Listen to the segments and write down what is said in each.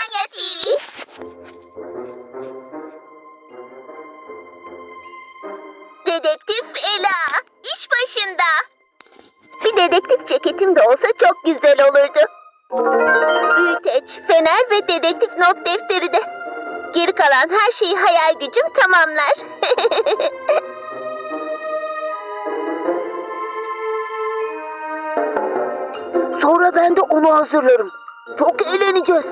Tanya TV. Dedektif Ela, iş başında. Bir dedektif ceketim de olsa çok güzel olurdu. Büyüteç, fener ve dedektif not defteri de. Geri kalan her şeyi hayal gücüm tamamlar. Sonra ben de onu hazırlarım. Çok eğleneceğiz.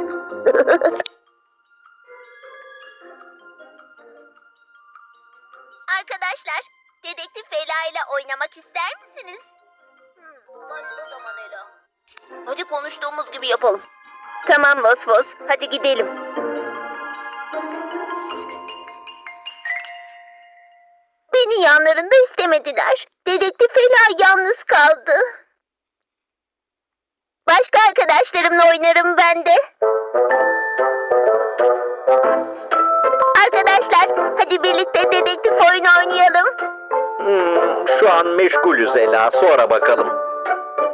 Arkadaşlar, dedektif Ela ile oynamak ister misiniz? Hmm, başka zaman Ela. Hadi konuştuğumuz gibi yapalım. Tamam Vosvos, hadi gidelim. Beni yanlarında istemediler. Dedektif Ela yalnız kaldı. Başka arkadaşlarımla oynarım ben de. Arkadaşlar, hadi birlikte dedektif oyunu oynayalım. Hmm, şu an meşgulüz Ela. Sonra bakalım.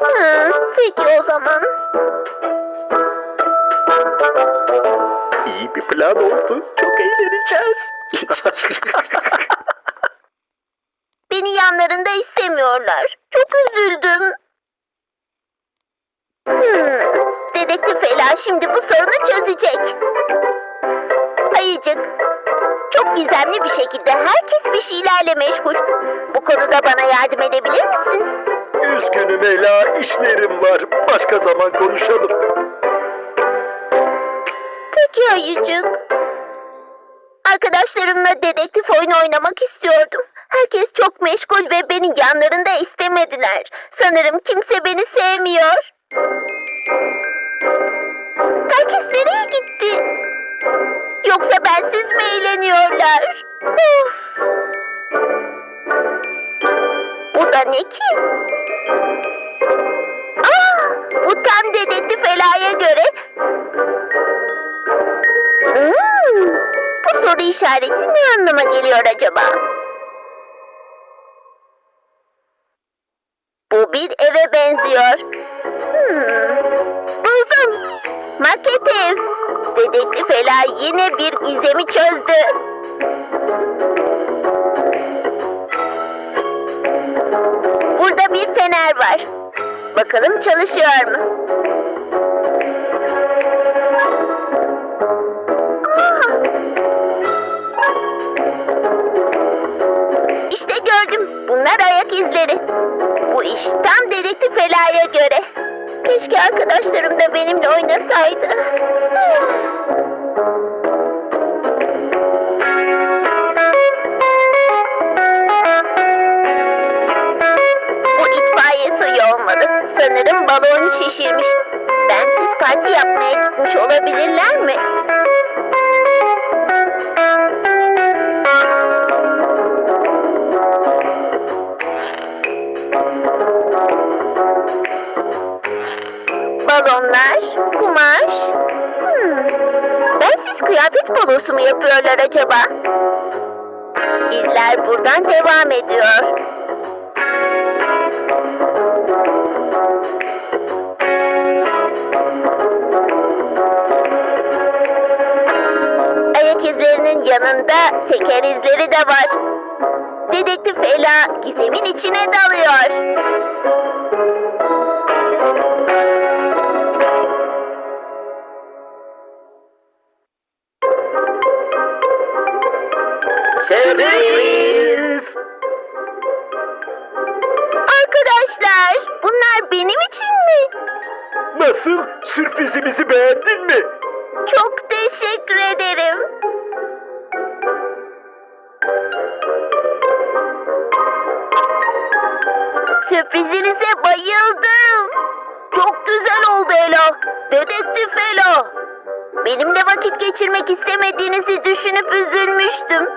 Hı, peki o zaman. İyi bir plan oldu. Çok eğleneceğiz. Beni yanlarında istemiyorlar. Çok üzüldüm. Hmm, Dedektif Ela şimdi bu sorunu çözecek. Ayıcık, çok gizemli bir şekilde herkes bir şeylerle meşgul. Bu konuda bana yardım edebilir misin? Üzgünüm Ela. işlerim var. Başka zaman konuşalım. Peki Ayıcık. Arkadaşlarımla dedektif oyunu oynamak istiyordum. Herkes çok meşgul ve beni yanlarında istemediler. Sanırım kimse beni sevmiyor. Herkes nereye gitti? Yoksa bensiz mi eğleniyorlar? Of. Bu da ne ki? Aa, bu tam dedektif Ela'ya göre Hmm, bu soru işareti ne anlama geliyor acaba? Bu bir eve benziyor. Buldum. Maket ev. Dedektif Ela yine bir gizemi çözdü. Burada bir fener var. Bakalım çalışıyor mu? İşte gördüm. Bunlar ayak izleri. Bu iş tam dedektif Ela'ya göre. Keşke arkadaşlarım da benimle oynasaydı. Bu itfaiye suyu olmalı. Sanırım balon şişirmiş. Bensiz parti yapmaya gitmiş olabilirler mi? Kıyafet balosu mu yapıyorlar acaba? İzler buradan devam ediyor. Ayak izlerinin yanında teker izleri de var. Dedektif Ela gizemin içine dalıyor. Sürpriz! Arkadaşlar, bunlar benim için mi? Nasıl? Sürprizimizi beğendin mi? Çok teşekkür ederim. Sürprizinize bayıldım. Çok güzel oldu Ela. Dedektif Ela. Benimle vakit geçirmek istemediğinizi düşünüp üzülmüştüm.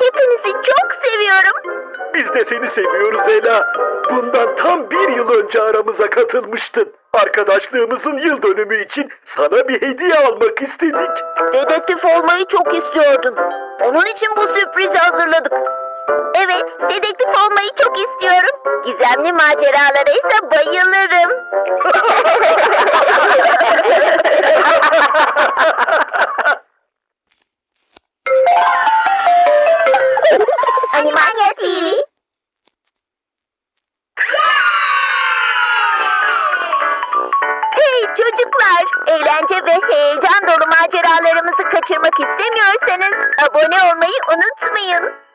Hepinizi çok seviyorum. Biz de seni seviyoruz Ela. Bundan tam bir yıl önce aramıza katılmıştın. Arkadaşlığımızın yıl dönümü için sana bir hediye almak istedik. Dedektif olmayı çok istiyordun. Onun için bu sürprizi hazırladık. Evet, dedektif olmayı çok istiyorum. Gizemli maceralara ise bayılırım. Animania TV. Hey çocuklar! Eğlence ve heyecan dolu maceralarımızı kaçırmak istemiyorsanız abone olmayı unutmayın.